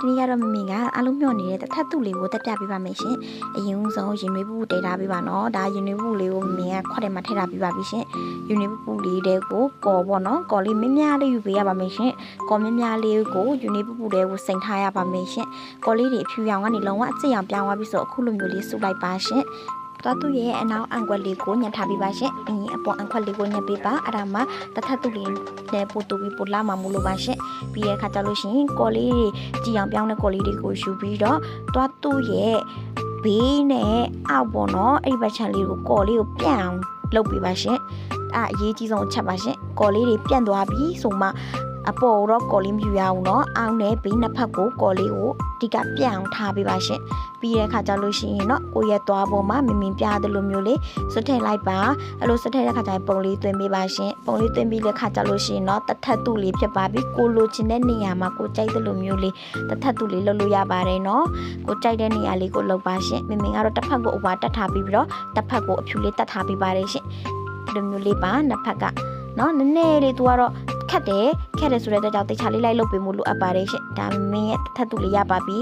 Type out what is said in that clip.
ဒီနေ့ကတော့မမီကအားလုံးမျှော်နေတဲ့တစ်ထပ်သူလေးကိုတက်ပြပေးပါမယ်ရှင်အရင်ဦးဆုံးရင်နွေးပူတေးထားပေးပါနော်ဒါရင်နွေးပူလေးကိုမမီကခွက်ထဲမှာထည့်ထားပေးပါပြီရှင်ရင်နွေးပူလေးတဲ့ကိုကော်ပေါ့နော်ကော်လေးမင်းများလေးယူပေးရပါမယ်ရှင်ကော်မင်းများလေးကိုရင်နွေးပူတဲ့ကိုစိန်ထားရပါမယ်ရှင်ကော်လေးတွေအဖြူရောင်ကနေလုံးဝအစ်စ်ရောင်ပြောင်းသွားပြီဆိုအခုလိုမျိုးလေးစုလိုက်ပါရှင် သွားသူရဲ့အနောက်အန်ခွက်လေးကိုညှက်ထားပေးပါရှင်အရင်အပေါ်အန်ခွက်လေးကိုညှက်ပေးပါအဲ့ဒါမှတစ်ထပ်သူလေးနဲ့ပို့တူပြီးပို့လာမှာမလို့ပါရှင်ပြီးတဲ့အခါကျလို့ရှိရင်ကော်လေးတွေကြည်အောင်ပြောင်းတဲ့ကော်လေးတွေကိုယူပြီးတော့သွားသူရဲ့ဘေးနဲ့အောက်ပေါ်တော့အဲ့ဒီဘက်ချန်လေးကိုကော်လေးကိုပြန်အောင်လုပ်ပေးပါရှင်အဲ့အရေးကြီးဆုံးအချက်ပါရှင်ကော်လေးတွေပြန့်သွားပြီဆိုမှ အပေါ်တော့ကော်လေးမယူရအောင်เนาะအောင်းနဲ့ဘေးနှစ်ဖက်ကိုကော်လေးကိုဒီကပြန့်အောင်ထားပေးပါရှင်ပြီးတဲ့အခါကျလို့ရှိရင်เนาะကိုယ့်ရဲ့သွားပေါ်မှာမင်မင်ပြတယ်လို့မျိုးလေးစွတ်ထည့်လိုက်ပါအဲ့လိုစွတ်ထည့်တဲ့ခါကျရင်ပုံလေးသွင်းပေးပါရှင်ပုံလေးသွင်းပြီးတဲ့ခါကျလို့ရှိရင်เนาะတစ်ထပ်တူလေးဖြစ်ပါပြီကိုလိုချင်တဲ့နေရာမှာကိုကြိုက်တဲ့လိုမျိုးလေးတစ်ထပ်တူလေးလုပ်လို့ရပါတယ်เนาะကိုကြိုက်တဲ့နေရာလေးကိုလုပ်ပါရှင်မင်မင်ကတော့တစ်ဖက်ကိုအဝါတက်ထားပြီးပြီးတော့တစ်ဖက်ကိုအဖြူလေးတက်ထားပေးပါတယ်ရှင်ဒီလိုမျိုးလေးပါနှစ်ဖက်ကเนาะနည်းနည်းလေးသူကတော့ ခက်တယ်ခက်တယ်ဆိုတဲ့အတွက်ကြောင့်တေချာလေးလိုက်လုပ်ပေးမှုလိုအပ်ပါတယ်ရှင်ဒါမင်းရဲ့တစ်ထပ်တူလေးရပါပြီ